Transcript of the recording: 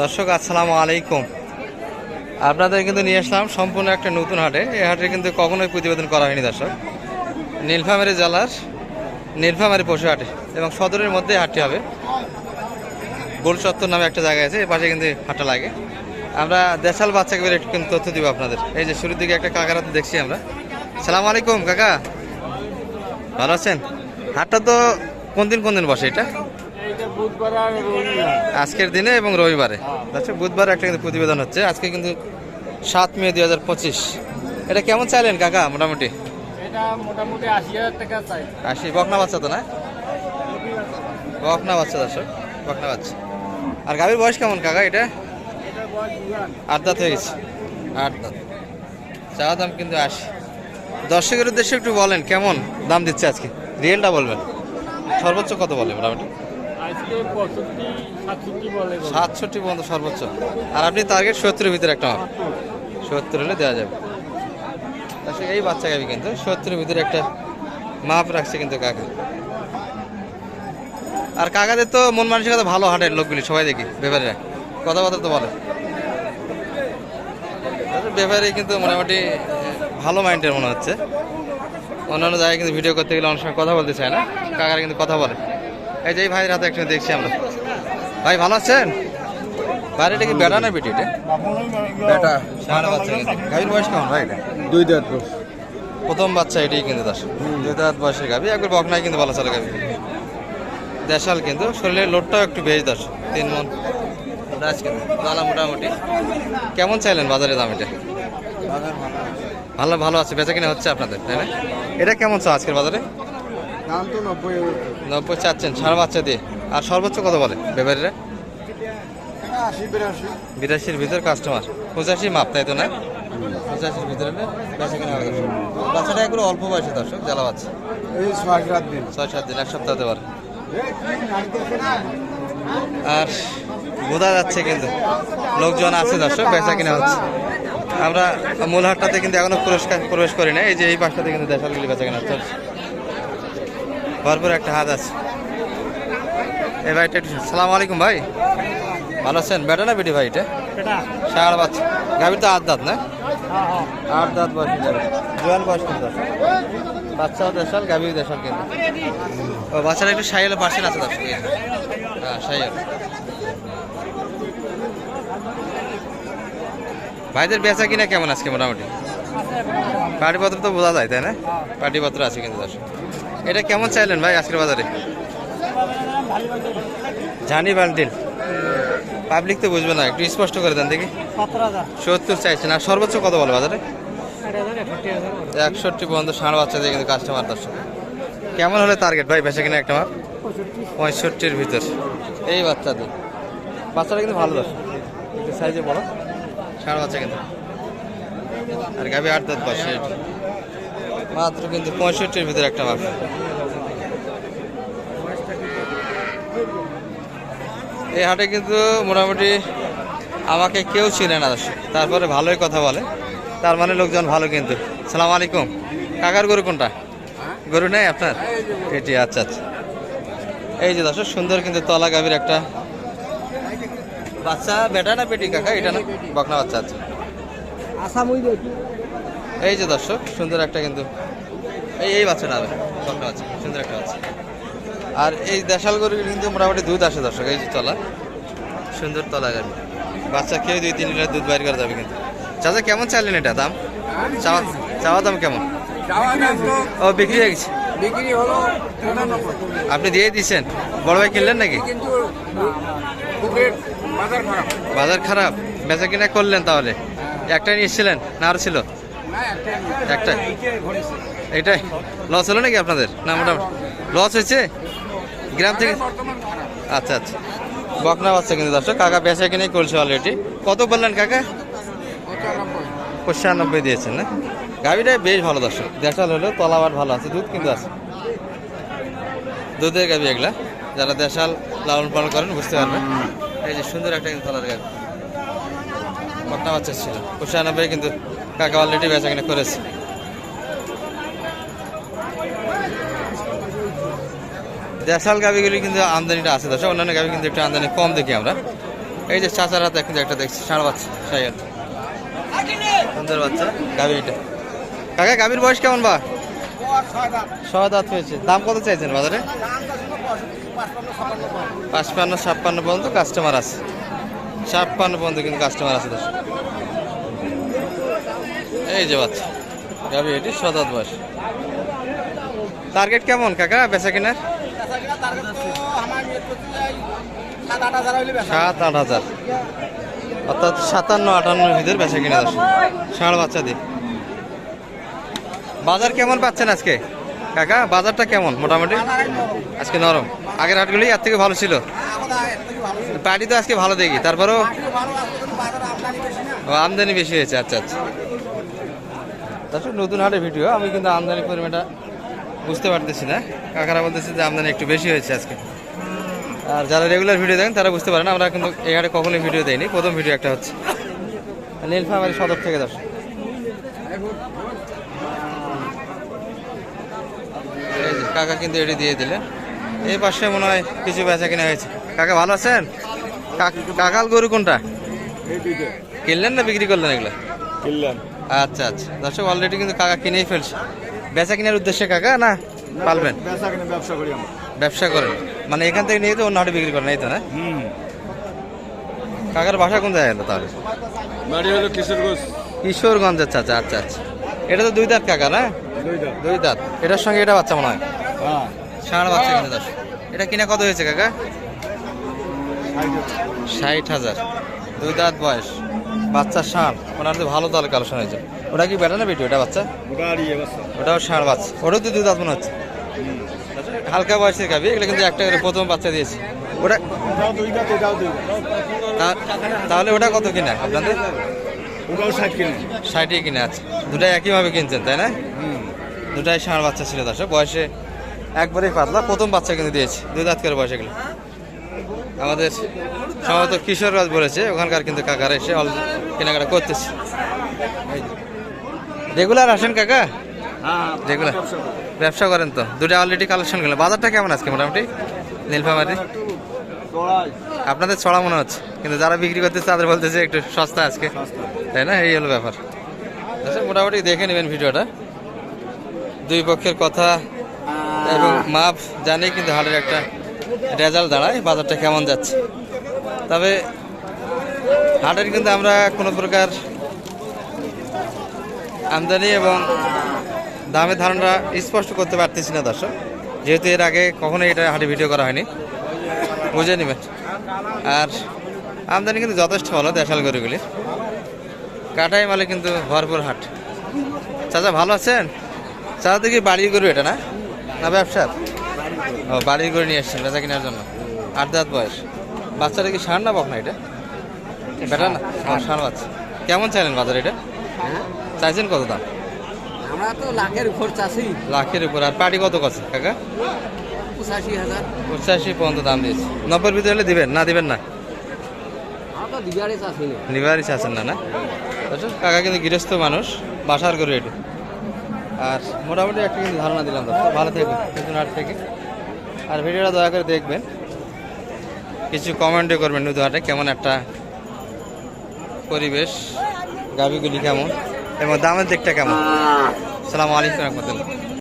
দর্শক, আসসালামু আলাইকুম। আপনাদের কিন্তু নিয়ে আসলাম সম্পূর্ণ একটা নতুন হাটে। এই হাটে কিন্তু কখনোই প্রতিবেদন করা হয়নি দর্শক। নীলফামারী জেলার নীলফামারী পশু হাটে এবং সদরের মধ্যে হাটটি হবে। গোল চত্বর নামে একটা জায়গা আছে, এ পাশে কিন্তু হাটটা লাগে। আমরা দেশাল বাচ্চাকে বের একটু কিন্তু তথ্য দিব আপনাদের। এই যে শুরুর দিকে একটা কাকার দেখছি আমরা। সালাম আলাইকুম, কাকা। ভালো আছেন? হাটটা তো কোন দিন কোন দিন বসে এটা এইটা বুধবার আর রবিবার আজকের দিনে এবং রবিবারে। আচ্ছা বুধবার একটা কিন্তু প্রতিবেদন হচ্ছে। আজকে কিন্তু সাত মে দুই হাজার পঁচিশ। এটা কেমন চাইলেন কাকা? মোটামুটি? এটা মোটামুটি আশি হাজার টাকা চাই। আশি। বকনা বাচ্চা তো না? বকনা বাচ্চা দর্শক বকনা বাচ্চা। আর গাভীর বয়স কেমন কাকা এটা? আট দাঁত হয়ে গেছে। আট দাঁত। চাওয়া দাম কিন্তু আশি। দর্শকের উদ্দেশ্যে একটু বলেন কেমন দাম দিচ্ছে আজকে? রিয়েলটা বলবেন। সর্বোচ্চ কত বলে মোটামুটি? সাতষট্টি পর্যন্ত সর্বোচ্চ। আর আপনি টার্গেট সত্তরের ভিতরে একটা মাপ সত্তর হলে দেওয়া যাবে। আসলে এই বাচ্চা গাবি কিন্তু, সত্তরের ভিতরে একটা মাপ রাখছে কিন্তু কাকা। আর কাকাদের তো মন মানুষের মানসিকতা ভালো, হাটের লোকগুলি, সবাই দেখি, ব্যাপারীরা। কথাবার্তা তো বলে। ব্যাপারে কিন্তু মোটামুটি ভালো মাইন্ডের মনে হচ্ছে। অন্যান্য জায়গায় কিন্তু ভিডিও করতে গেলে অনেক সময় কথা বলতে চায় না। কাকারা কিন্তু কথা বলে। এই যে এই ভাইয়ের হাতে একসঙ্গে দেখছি আমরা। ভাই ভালো আছেন? বাড়িটা কি বেড়া না বেটি এটা? বেটা সাড়ে বাচ্চা গাভীর বয়স কেমন ভাই এটা? দুই দাঁত প্রথম বাচ্চা এটাই কিন্তু দাস দুই দাঁত বয়সের গাভী। একবার বকনাই কিন্তু ভালো চলে গাভী। দেশাল কিন্তু। শরীরের লোডটাও একটু বেশ দাস তিন মন। রাজ কিন্তু দানা মোটামুটি। কেমন চাইলেন বাজারে দাম এটা? ভালো ভালো আছে। বেচা কিনা হচ্ছে আপনাদের তাই না? এটা কেমন চা আজকের বাজারে? নব্বই চাচ্ছেন সাড়ে বাচ্চা দিয়ে। আর সর্বোচ্চ কত বলে ব্যাপারীরা? বিরাশির ভিতর কাস্টমার পঁচাশি মাপ তাই তো না? পঁচাশির ভিতরে হবে। বাচ্চাটা একগুলো অল্প বয়সে দর্শক জ্বালা বাচ্চা। ছয় সাত দিন। ছয় সাত দিন এক সপ্তাহ পারে। আর বোঝা যাচ্ছে কিন্তু লোকজন আছে দর্শক বেচা কিনা হচ্ছে। আমরা মূল হাটটাতে কিন্তু এখনও পুরস্কার প্রবেশ করি না এই যে এই পাশটাতে কিন্তু দেশালগুলি বেচা কিনা চলছে ভরপুর একটা হাত আছে। ভাইটা একটু সালাম আলাইকুম ভাই। ভালো আছেন? বেটা না বেটি ভাই এটা? ষাঁড় বাচ্চা। গাভীর তো আট দাঁত না? হ্যাঁ হ্যাঁ। আট দাঁত বয়স জোয়ান বয়স কিন্তু। বাচ্চাও দেশাল গাভীও দেশাল কিন্তু। ও বাচ্চারা একটু সাইলে পার্সেন্ট আছে দর্শক। হ্যাঁ সাইল ভাইদের বেচা কিনা কেমন আজকে মোটামুটি? পাটিপত্র তো বোঝা যায় তাই না? পাটিপত্র আছে কিন্তু দর্শক। এটা কেমন চাইলেন ভাই আজকের বাজারে? জানি বান্টিল পাবলিক তো বুঝবে না একটু স্পষ্ট করে দেন দেখি। সত্তর চাইছেন আর সর্বোচ্চ কত বলে বাজারে? ষাট একষট্টি বলে। পর্যন্ত ষাঁড় বাচ্চা দিয়ে কিন্তু কাস্টমার দর্শক। কেমন হলে টার্গেট ভাই বেচা কিনা একটা মাপ পঁয়ষট্টির ভিতর। এই বাচ্চাদের বাচ্চাটা কিন্তু ভালো দর্শক। সাইজে বড় ষাঁড় বাচ্চা কিন্তু। আর গাবি আট দাঁত বসে মাত্র কিন্তু পঁয়ষট্টির ভিতরে একটা মাপ এই হাটে কিন্তু মোটামুটি আমাকে কেউ চিনে না তারপরে ভালোই কথা বলে। তার মানে লোকজন ভালো কিন্তু। সালাম আলাইকুম। কাকার গরু কোনটা? গরু নেই আপনার? এটি আচ্ছা আচ্ছা। এই যে দর্শক, সুন্দর কিন্তু তলা গাভীর একটা বাচ্চা। বেটা না বেটি কাকা? এটা না? বকনা বাচ্চা আছে আসামই দেখি এই যে দর্শক সুন্দর একটা কিন্তু এই এই বাচ্চাটা হবে বাচ্চা সুন্দর একটা বাচ্চা। আর এই দেশাল গরু কিন্তু মোটামুটি দুধ আসে দর্শক এই যে তলা সুন্দর তলা গাভী বাচ্চা খেয়ে দুই তিন লিটার দুধ বাইর করা যাবে কিন্তু। চাচা কেমন চাইলেন এটা দাম? চাওয়া দাম কেমন? ও বিক্রি হয়ে গেছে? আপনি দিয়ে দিচ্ছেন বড় ভাই কিনলেন নাকি? বাজার খারাপ। বেচা কিনা করলেন তাহলে? একটাই নিয়ে এসেছিলেন না আর ছিল? একটা এটাই। লস হলো নাকি আপনাদের? না, মোটামুটি। লস হয়েছে? গ্রাম থেকে? আচ্ছা আচ্ছা। বকনা বাচ্চা কিন্তু দর্শক। কাকা বেচা কিনে করছে অলরেডি কত বললেন কাকা? পঁচানব্বই দিয়েছেন, না? গাভিটা বেশ ভালো দর্শক। দেশাল হলেও তলাবার ভালো আছে, দুধ কিন্তু আছে। দুধের গাভি এগুলা। যারা দেশাল লালন পালন করেন, বুঝতে পারবেন। এই যে সুন্দর একটা কিন্তু তলার গাভি। বকনা বাচ্চা ছিল। পঁচানব্বই কিন্তু কাকা অলরেডি বেচা কিনে করেছে। দেশাল গাভিগুলি কিন্তু আমদানিটা আছে দর্শক, অন্যান্য গাভি কিন্তু একটু আমদানি কম দেখি আমরা। এই যে চাচার হাতে এখন একটা দেখছি, ষাঁড় বাচ্চা সাইয়াল সুন্দর বাচ্চা গাভী এটা কাকা, গাভীর বয়স কেমন বা? ছয় দাঁত হয়েছে। দাম কত চাইছেন বাজারে? পাঁচপান্ন, ছাপ্পান্ন পর্যন্ত কাস্টমার আছে। ছাপ্পান্ন পর্যন্ত কিন্তু কাস্টমার আছে দর্শক। এই যে বাচ্চা। গাভী এটি ছয় দাঁত বয়স। টার্গেট কেমন কাকা? বেচা কিনার? সাত আট হাজার। অর্থাৎ সাতান্ন আটান্নর ভিতর বেচা কিনা দশ ষাঁড় বাচ্চা দিয়ে। বাজার কেমন পাচ্ছেন আজকে? কাকা বাজারটা কেমন মোটামুটি? আজকে নরম। আগের হাটগুলি এর থেকে ভালো ছিল। পার্টি তো আজকে ভালো দেখি। তারপরেও আমদানি বেশি হয়েছে আচ্ছা আচ্ছা। দর্শক, নতুন হাটের ভিডিও, আমি কিন্তু আমদানি পরিমাণটা বুঝতে পারতেছি না। কাকারা বলতেছে যে আমদানি একটু বেশি হয়েছে আজকে। আর যারা রেগুলার ভিডিও দেখেন, তারা বুঝতে পারেন, আমরা কিন্তু এই হাটে কখনোই ভিডিও দেইনি। প্রথম ভিডিও একটা হচ্ছে। নীলফামারি সদর থেকে, দর্শক। কাকা কিন্তু এটি দিয়ে দিলেন। এই পাশে মনে হয় কিছু বেচা কিনা হয়েছে। কাকা ভালো আছেন? কাক- কাকাল গরু কোনটা? কিনলেন না বিক্রি করলেন এগুলো? কিনলেন। আচ্ছা আচ্ছা। দর্শক অলরেডি কিন্তু কাকা কিনেই ফেলছে। বেচা কেনার উদ্দেশ্যে কাকা না? পালবেন? ব্যবসা কিনে ব্যবসা করি আমরা। ব্যবসা করেন। মানে এখান থেকে নিয়ে তো অন্য হাটে বিক্রি করেন এই তো না? হুম। কাকার বাসা কোন জায়গায় তাহলে? বাড়ি হলো কিশোরগঞ্জ। কিশোরগঞ্জের চাচা আচ্ছা আচ্ছা। এটা তো দুই দাঁত কাকা না? দুই দাঁত। এটার সঙ্গে এটা বাচ্চা মনে হয়? হ্যাঁ। ষাঁড় বাচ্চা কিনে দশ এটা কিনা কত হয়েছে কাকা? ষাট হাজার। দুই দাঁত বয়স। বাচ্চা ষাঁড়। ওনার তো ভালো তাহলে কালেকশন হয়েছে ওটা কি বেটা না বেটি ওটা বাচ্চা? ওটাও ষাঁড় বাচ্চা। ওটাও তো দুই দাঁত মনে হচ্ছে। হালকা বয়সের গাবি এগুলো কিন্তু একটা করে প্রথম বাচ্চা দিয়েছে। ওটা তাহলে ওটা কত কিনা আপনাদের? ষাটই কিনে আছে। দুটাই একইভাবে কিনছেন তাই না? দুটাই ষাঁড় বাচ্চা ছিল দর্শক। বয়সে একবারেই পাতলা। প্রথম বাচ্চা কিন্তু দিয়েছে। দুই দাঁত করে বয়সে এগুলো আমাদের সম্ভবত কিশোরগঞ্জ বলেছে, ওখানকার কিন্তু কাকারা এসে অল কেনাকাটা করতেছে। রেগুলার আসেন কাকা? রেগুলার। ব্যবসা করেন তো? দুটো অলরেডি কালেকশন করলেন। বাজারটা কেমন আজকে মোটামুটি? নীলফামারি? আপনাদের ছড়া মনে হচ্ছে, কিন্তু যারা বিক্রি করতেছে তাদের বলতেছে একটু সস্তা আজকে। তাই না? এই হলো ব্যাপার। আচ্ছা মোটামুটি দেখে নেবেন ভিডিওটা। দুই পক্ষের কথা এবং মাপ জানি, কিন্তু হাটের একটা রেজাল্ট দাঁড়ায়, বাজারটা কেমন যাচ্ছে। তবে হাটের কিন্তু আমরা কোনো প্রকার আমদানি এবং দামের ধারণা স্পষ্ট করতে পারতেছি না, দর্শক। যেহেতু এর আগে কখনোই এটা হাটে ভিডিও করা হয়নি। বুঝে নেবেন। আর আমদানি কিন্তু যথেষ্ট ভালো দেশাল গরুগুলি কাটাই মালে কিন্তু ভরপুর হাট। চাচা, ভালো আছেন? চাচা, দেখি বাড়ির গরু এটা না? না, ব্যবসার? বাড়ির করে নিয়ে এসছেন বেচা কেনার জন্য। আট দাঁত বয়স। বাচ্চাটা কি সার না বক না এটা? বেটা না? ষাঁড় বাচ্চা। কেমন চাইলেন বাজার এটা? চাইছেন কত দাম? আমরা তো লাখের উপর চাষি। লাখের উপর। আর পার্টি কত করছে কাকা? পঁচাশি হাজার। পঁচাশি পর্যন্ত দাম দিয়েছে। নব্বই ভিতরে হলে দিবেন না দিবেন না? না। আছেন না না? আচ্ছা কাকা কিন্তু গৃহস্থ মানুষ বাসার করে এটু। আর মোটামুটি একটা কিন্তু ধারণা দিলাম ভালো থাকবেন। নতুন হাট থেকে। আর ভিডিওটা দয়া করে দেখবেন। কিছু কমেন্টও করবেন নতুন হাটে কেমন একটা পরিবেশ গাভিগুলি কেমন এবং দামের দিকটা কেমন। সালাম আলাইকুম রহমতুল্লাহ।